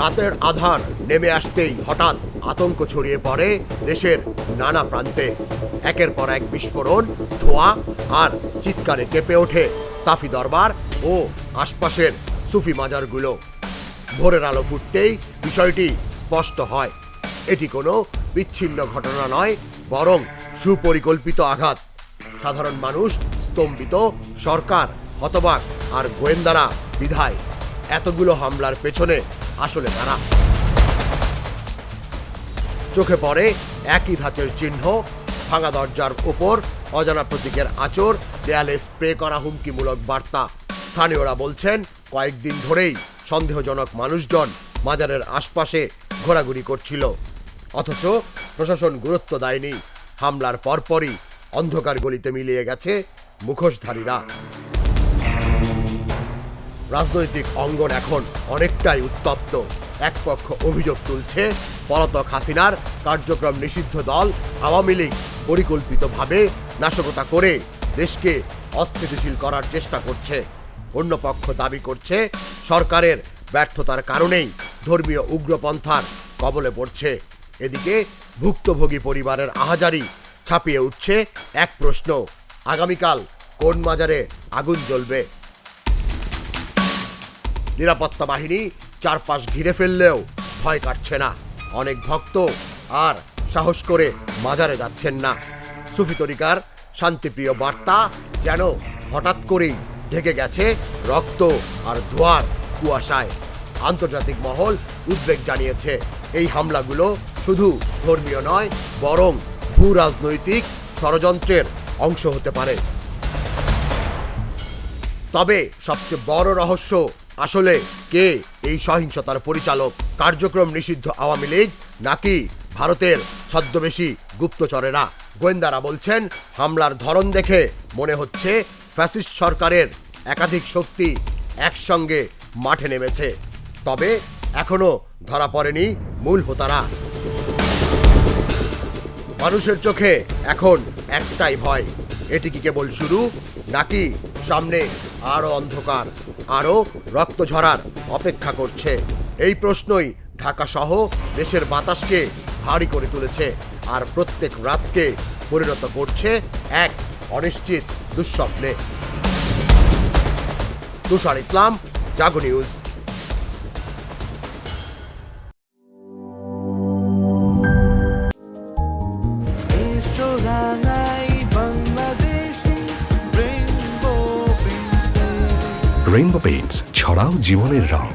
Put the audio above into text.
রাতের আধার নেমে আসতেই হঠাৎ আতঙ্ক ছড়িয়ে পড়ে দেশের নানা প্রান্তে। একের পর এক বিস্ফোরণ, ধোঁয়া আর চিৎকারে কেঁপে ওঠে সাফি দরবার ও আশপাশের সুফি মাজারগুলো। ভোরের আলো ফুটতেই বিষয়টি স্পষ্ট হয়। এটি কোনো বিচ্ছিন্ন ঘটনা নয়, বরং সুপরিকল্পিত আঘাত। সাধারণ মানুষ স্তম্ভিত, সরকার হতবাক। আর গোয়েন্দারা বিধায় এতগুলো হামলার পেছনে আসলে তারা। চোখে পড়ে একই ধাঁচের চিহ্ন, ভাঙা দরজার ওপর অজানা প্রতীকের আচর দেয়ালে স্প্রে করা হুমকিমূলক বার্তা। স্থানীয়রা বলছেন, কয়েকদিন ধরেই সন্দেহজনক মানুষজন মাজারের আশপাশে ঘোরাঘুরি করছিল। অথচ প্রশাসন গুরুত্ব দেয়নি। হামলার পরপরই অন্ধকার গলিতে মিলিয়ে গেছে মুখোশধারীরা। রাজনৈতিক অঙ্গন এখন অনেকটাই উত্তপ্ত। এক পক্ষ অভিযোগ তুলছে, পলাতক হাসিনার কার্যক্রম নিষিদ্ধ দল আওয়ামী লীগ পরিকল্পিতভাবে নাশকতা করে দেশকে অস্থিতিশীল করার চেষ্টা করছে। অন্য পক্ষ দাবি করছে, সরকারের ব্যর্থতার কারণেই ধর্মীয় উগ্রপন্থার কবলে পড়ছে। এদিকে ভুক্তভোগী পরিবারের আহাজারি ছাপিয়ে উঠছে এক প্রশ্ন, আগামীকাল কোন মাজারে আগুন জ্বলবে? নিরাপত্তা বাহিনী চারপাশ ঘিরে ফেললেও ভয় কাটছে না। অনেক ভক্ত আর সাহস করে মাজারে যাচ্ছেন না। সুফি তরিকার শান্তিপ্রিয় বার্তা যেন হঠাৎ করেই ঢেকে গেছে রক্ত আর ধোয়ার কুয়াশায়। আন্তর্জাতিক মহল উদ্বেগ জানিয়েছে, এই হামলাগুলো শুধু ধর্মীয় নয়, বরং ভূ রাজনৈতিক ষড়যন্ত্রের অংশ হতে পারে। তবে সবচেয়ে বড় রহস্য আসলে কে এই সহিংসতার পরিচালক? কার্যক্রম নিষিদ্ধ আওয়ামী লীগ নাকি ভারতের ছদ্মবেশী গুপ্তচরেরা? গোয়েন্দারা বলছেন, হামলার ধরন দেখে মনে হচ্ছে ফ্যাসিস্ট সরকারের একাধিক শক্তি একসঙ্গে মাঠে নেমেছে। তবে এখনও ধরা পড়েনি মূল হোতারা। মানুষের চোখে এখন একটাই ভয় এটি কি কেবল শুরু, নাকি সামনে আরও অন্ধকার, আরও রক্ত ঝরার অপেক্ষা করছে? এই প্রশ্নই ঢাকা সহ দেশের বাতাসকে ভারী করে তুলেছে আর প্রত্যেক রাতকে পরিণত করছে এক অনিশ্চিত দুঃস্বপ্নে। Tushar Islam, Jago News. Rainbow Paints ছড়াও জীবনের রং